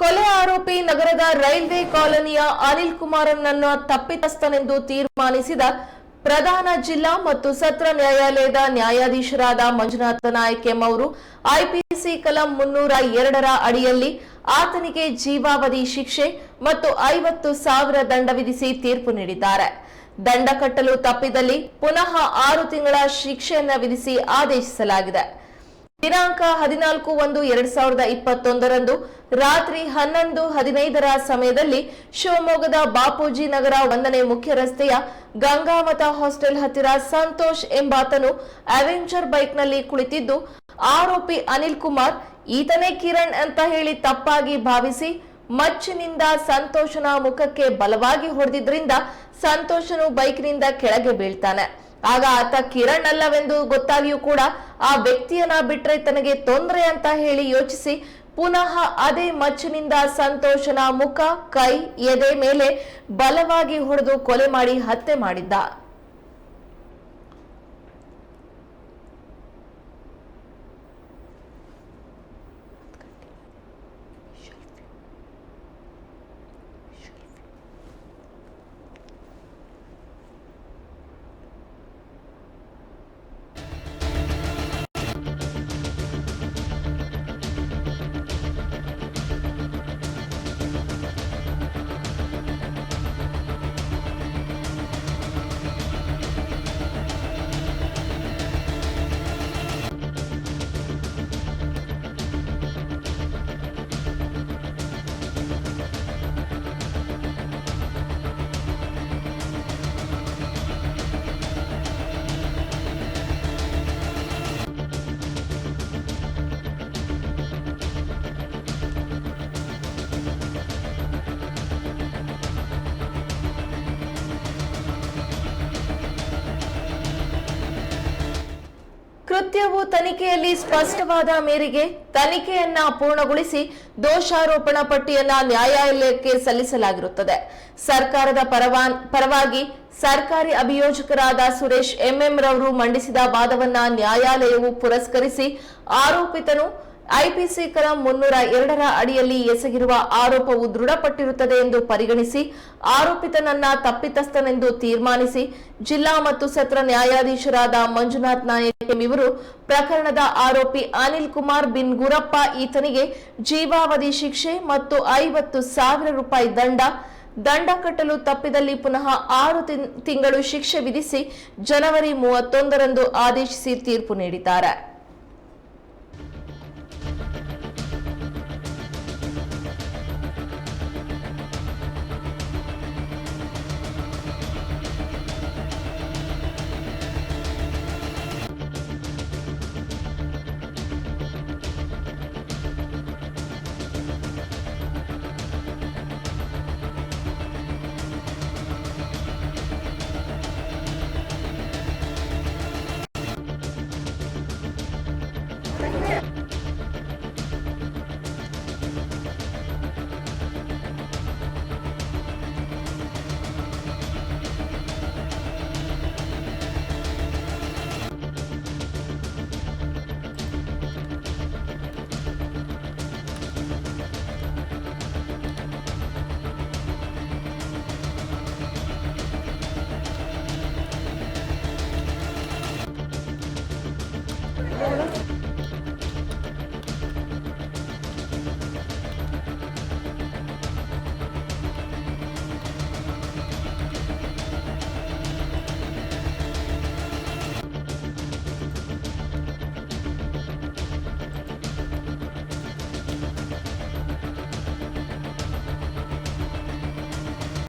ಕೊಲೆ ಆರೋಪಿ ನಗರದ ರೈಲ್ವೆ ಕಾಲೋನಿಯ ಅನಿಲ್ ಕುಮಾರನನ್ನು ತಪ್ಪಿತಸ್ಥನೆಂದು ತೀರ್ಮಾನಿಸಿದ ಪ್ರಧಾನ ಜಿಲ್ಲಾ ಮತ್ತು ಸತ್ರ ನ್ಯಾಯಾಲಯದ ನ್ಯಾಯಾಧೀಶರಾದ ಮಂಜುನಾಥ ನಾಯಕ್ ಎಂ ಅವರು ಐಪಿಸಿ ಕಲಂ ಮುನ್ನೂರ ಎರಡರ ಅಡಿಯಲ್ಲಿ ಆತನಿಗೆ ಜೀವಾವಧಿ ಶಿಕ್ಷೆ ಮತ್ತು ಐವತ್ತು ಸಾವಿರ ದಂಡ ವಿಧಿಸಿ ತೀರ್ಪು ನೀಡಿದ್ದಾರೆ. ದಂಡ ಕಟ್ಟಲು ತಪ್ಪಿದಲ್ಲಿ ಪುನಃ ಆರು ತಿಂಗಳ ಶಿಕ್ಷೆಯನ್ನು ವಿಧಿಸಿ ಆದೇಶಿಸಲಾಗಿದೆ. ದಿನಾಂಕ ಹದಿನಾಲ್ಕು ಒಂದು ಎರಡ್ ಸಾವಿರದ ಇಪ್ಪತ್ತೊಂದರಂದು ರಾತ್ರಿ ಹನ್ನೊಂದು ಹದಿನೈದರ ಸಮಯದಲ್ಲಿ ಶಿವಮೊಗ್ಗದ ಬಾಪೂಜಿ ನಗರ ಒಂದನೇ ಮುಖ್ಯ ರಸ್ತೆಯ ಗಂಗಾವತ ಹಾಸ್ಟೆಲ್ ಹತ್ತಿರ ಸಂತೋಷ್ ಎಂಬಾತನು ಅವೆಂಜರ್ ಬೈಕ್ನಲ್ಲಿ ಕುಳಿತಿದ್ದು, ಆರೋಪಿ ಅನಿಲ್ ಕುಮಾರ್ ಈತನೇ ಕಿರಣ್ ಅಂತ ಹೇಳಿ ತಪ್ಪಾಗಿ ಭಾವಿಸಿ ಮಚ್ಚಿನಿಂದ ಸಂತೋಷನ ಮುಖಕ್ಕೆ ಬಲವಾಗಿ ಹೊಡೆದಿದ್ದರಿಂದ ಸಂತೋಷನು ಬೈಕ್ನಿಂದ ಕೆಳಗೆ ಬೀಳ್ತಾನೆ. ಆಗ ಆತ ಕಿರಣ್ ಅಲ್ಲವೆಂದು ಗೊತ್ತಾಗಿಯೂ ಕೂಡ ಆ ವ್ಯಕ್ತಿಯನ್ನ ಬಿಟ್ರೆ ತನಗೆ ತೊಂದರೆ ಅಂತ ಹೇಳಿ ಯೋಚಿಸಿ ಪುನಃ ಅದೇ ಮಚ್ಚಿನಿಂದ ಸಂತೋಷನ ಮುಖ, ಕೈ, ಎದೆ ಮೇಲೆ ಬಲವಾಗಿ ಹೊಡೆದು ಕೊಲೆ ಮಾಡಿ ಹತ್ಯೆ ಮಾಡಿದ್ದ. ಕೃತ್ಯವು ತನಿಖೆಯಲ್ಲಿ ಸ್ಪಷ್ಟವಾದ ಮೇರೆಗೆ ತನಿಖೆಯನ್ನ ಪೂರ್ಣಗೊಳಿಸಿ ದೋಷಾರೋಪಣಾ ಪಟ್ಟಿಯನ್ನ ನ್ಯಾಯಾಲಯಕ್ಕೆ ಸಲ್ಲಿಸಲಾಗಿರುತ್ತದೆ. ಸರ್ಕಾರದ ಪರವಾನ್, ಪರವಾಗಿ ಸರ್ಕಾರಿ ಅಭಿಯೋಜಕರಾದ ಸುರೇಶ್ ಎಂಎಂ ರವರು ಮಂಡಿಸಿದ ವಾದವನ್ನ ನ್ಯಾಯಾಲಯವು ಪುರಸ್ಕರಿಸಿ ಆರೋಪಿತನು ಐಪಿಸಿ ಕಲಂ ಮುನ್ನೂರ ಎರಡರ ಅಡಿಯಲ್ಲಿ ಎಸಗಿರುವ ಆರೋಪವು ದೃಢಪಟ್ಟಿರುತ್ತದೆ ಎಂದು ಪರಿಗಣಿಸಿ ಆರೋಪಿತನನ್ನ ತಪ್ಪಿತಸ್ಥನೆಂದು ತೀರ್ಮಾನಿಸಿ ಜಿಲ್ಲಾ ಮತ್ತು ಸತ್ರ ನ್ಯಾಯಾಧೀಶರಾದ ಮಂಜುನಾಥ್ ನಾಯಕ್ ಇವರು ಪ್ರಕರಣದ ಆರೋಪಿ ಅನಿಲ್ ಕುಮಾರ್ ಬಿನ್ ಗುರಪ್ಪ ಈತನಿಗೆ ಜೀವಾವಧಿ ಶಿಕ್ಷೆ ಮತ್ತು ಐವತ್ತು ಸಾವಿರ ರೂಪಾಯಿ ದಂಡ ದಂಡ ಕಟ್ಟಲು ತಪ್ಪಿದಲ್ಲಿ ಪುನಃ ಆರು ತಿಂಗಳು ಶಿಕ್ಷೆ ವಿಧಿಸಿ ಜನವರಿ ಮೂವತ್ತೊಂದರಂದು ಆದೇಶಿಸಿ ತೀರ್ಪು ನೀಡಿದ್ದಾರೆ.